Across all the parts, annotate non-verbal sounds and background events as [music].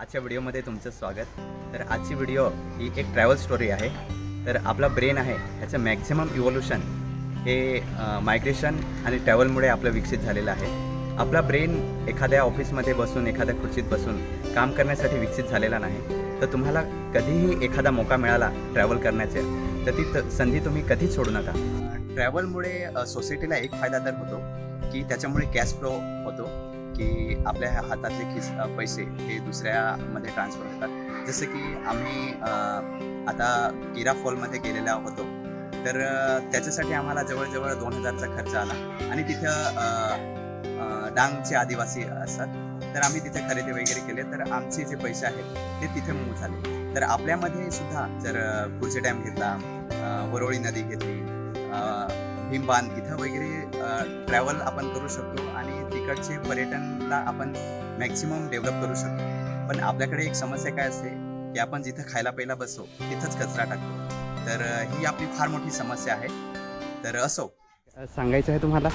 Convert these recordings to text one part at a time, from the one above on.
आजच्या व्हिडिओमध्ये तुमचं स्वागत. तर आजची व्हिडिओ ही एक ट्रॅव्हल स्टोरी आहे. तर आपला ब्रेन आहे ह्याचं मॅक्झिमम इव्होल्युशन हे मायग्रेशन आणि ट्रॅव्हलमुळे आपलं विकसित झालेलं आहे. आपला ब्रेन एखाद्या ऑफिसमध्ये बसून एखाद्या खुर्चीत बसून काम करण्यासाठी विकसित झालेला नाही. तर तुम्हाला कधीही एखादा मोका मिळाला ट्रॅव्हल करण्याचे तर ती त- संधी तुम्ही कधीच सोडू नका. ट्रॅव्हलमुळे सोसायटीला एक फायदा तर होतो की त्याच्यामुळे कॅश फ्लो होतो. की आपल्या हातातले खिस पैसे हे दुसऱ्यामध्ये ट्रान्सफर होतात. जसं की आम्ही आता गिरा फॉलमध्ये गेलेला होतो तर त्याच्यासाठी आम्हाला जवळजवळ दोन हजारचा खर्च आला. आणि तिथं डांगचे आदिवासी असतात. तर आम्ही तिथे खरेदी वगैरे केले. तर आमचे जे पैसे आहेत ते तिथे मूळ झाले. तर आपल्यामध्ये सुद्धा जर अ, कुर्चे डॅम घेतला वरोळी नदी घेतली अ, भीमबान इथं वगैरे ट्रॅव्हल आपण करू शकतो आणि तिकडचे पर्यटनला आपण मॅक्सिमम डेव्हलप करू शकतो. पण आपल्याकडे एक समस्या काय असते की आपण जिथं खायला प्यायला बसतो तिथंच कचरा टाकतो. तर ही आपली फार मोठी समस्या आहे. तर असो. सांगायचं आहे तुम्हाला?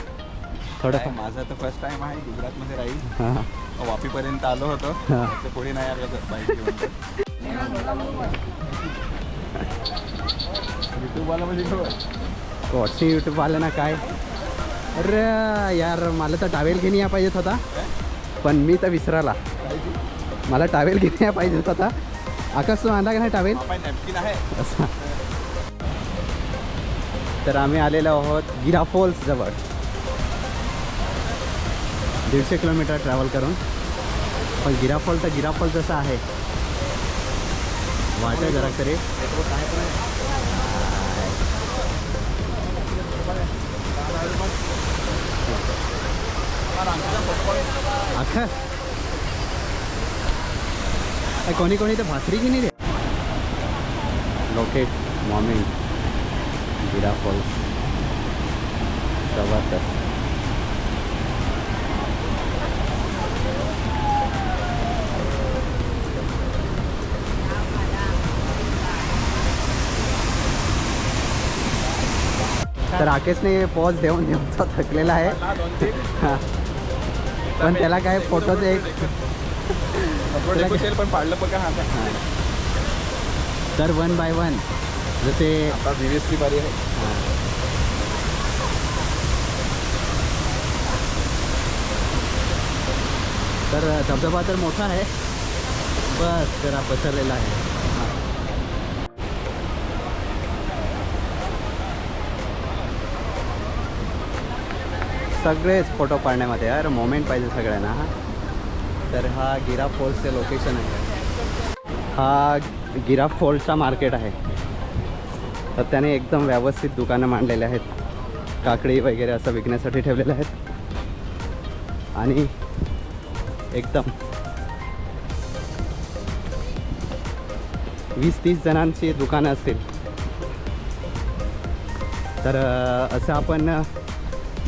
थोडं माझा तर फर्स्ट टाइम आहे गुजरातमध्ये राहील. हां. वापीपर्यंत आलो होतो. पुढे नाही आलं बाईक युट्यूब वाला म्हणजे व्हॉट्सअप यूट्यूब आलं ना काय? अरे यार मला तर टावेल घेऊन या पाहिजेत होता पण मी तर विसराला. मला टावेल घेऊन या पाहिजेत होता आकाश तू आणला का नाही टावेल असा. तर आम्ही आलेलो आहोत गिरा फॉल्स जवळ. दीडशे किलोमीटर ट्रॅव्हल करून. पण गिरा फॉल तर गिरा फॉल जसा आहे. वाटत जरा तरी. अख्खा अ, कोणी कोणी तर भाकरी की नाही रे लोकेट मॉर्निंग गिरा फॉल्स जबरदस्त तर राकेशने पॉज देऊन देऊन तो थकलेला आहे हा. [laughs] पण त्याला काय फोटोचं एक पण पाडलं पण का हा हा. तर वन बाय वन जसे आता दिवेसची बारी आहे. तर धबधबा तर मोठा आहे बस जरा पसरलेला आहे हा. सगळेच फोटो पाडण्यामध्ये यार मोमेंट पाहिजे सगळ्यांना तर हा गिरा फॉल्सचे लोकेशन आहे. हा गिरा फॉल्सचा मार्केट आहे. तर त्याने एकदम व्यवस्थित दुकानं मांडलेले आहेत. काकडी वगैरे असं विकण्यासाठी ठेवलेले आहेत. आणि एकदम वीस तीस जणांची दुकानं असतील. तर असं आपण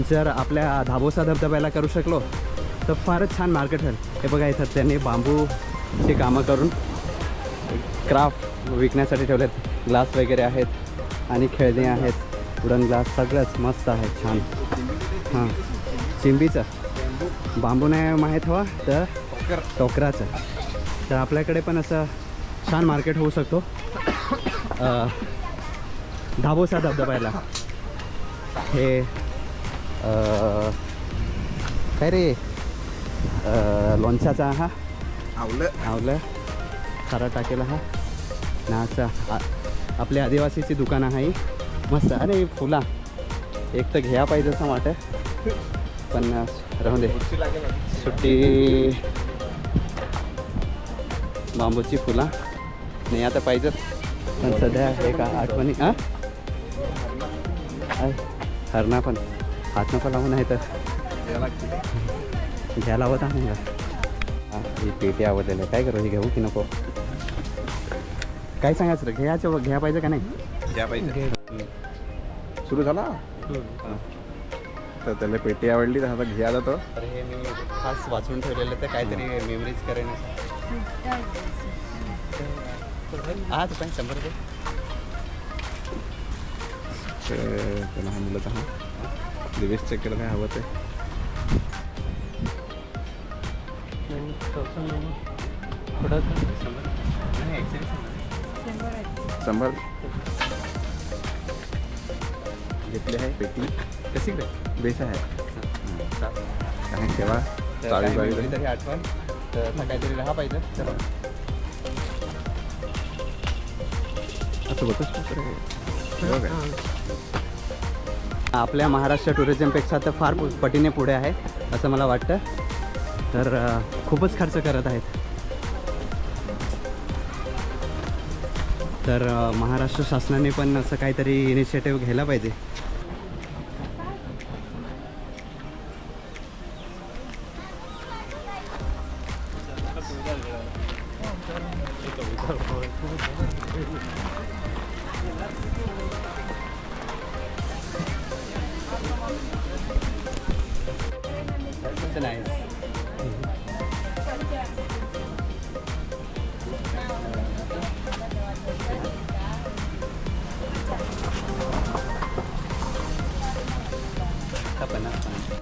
जर आपल्या धाबोसा धबधब्याला करू शकलो तर फारच छान मार्केट होईल हे बघा इथं त्यांनी बांबूची कामं करून क्राफ्ट विकण्यासाठी ठेवलेत. ग्लास वगैरे आहेत आणि खेळणी आहेत. वुडन ग्लास सगळंच मस्त आहे छान. हां. चिंबीचं. बांबू नाही माहीत हवा तर टोकराचं. तर आपल्याकडे पण असं छान मार्केट होऊ शकतो. धाबोसा धबधब्याला. हे काय रे? लोणच्याचा हा? आवलं. आवलं. खारा टाकेला हा. ना असं आ- आपल्या आदिवासीची दुकानं आहे. मस्त. अरे फुला. एक तर घ्या पाहिजे असं वाटत. पण राहून दे. सुट्टी. बांबूची फुला. नाही आता पाहिजेत. पण सध्या एका आठवणी हां? हरणा पण. हात नको लावून आहे तर. घ्यायला होता नाही का हां ही पेटी आवडलेली आहे. काय करू ही घेऊ की नको? काय सांगायचं रे घ्यायचं घ्या पाहिजे का नाही? घ्या पाहिजे. सुरू झाला? तर त्याला पेटी आवडली तर आता घ्या जातो तर हे मी खास वाचून ठेवलेलं तर काहीतरी मेमरीज करेन आज पण शंभर रुपये तर त्याला हा मुलं हा. दिवेश चेक काय हवं ते? शंभर घेतली आहे पेटी. कशी काय बेस आहे. काय ठेवा. चाळीस काही बावीस तरी आठवण. तर काहीतरी राहा पाहिजे. चला. असं काय आपल्या महाराष्ट्र टुरिझमपेक्षा तर फार पटीने पुढे आहे असं मला वाटतं. तर खूपच खर्च करत आहेत. तर महाराष्ट्र शासनाने पण असं काहीतरी इनिशिएटिव्ह घ्यायला पाहिजे. नाही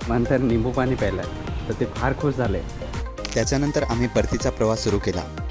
नंतर निंबू पाणी प्यायलं. तर ते फार खुश झाले. त्याच्यानंतर आम्ही परतीचा प्रवास सुरू केला.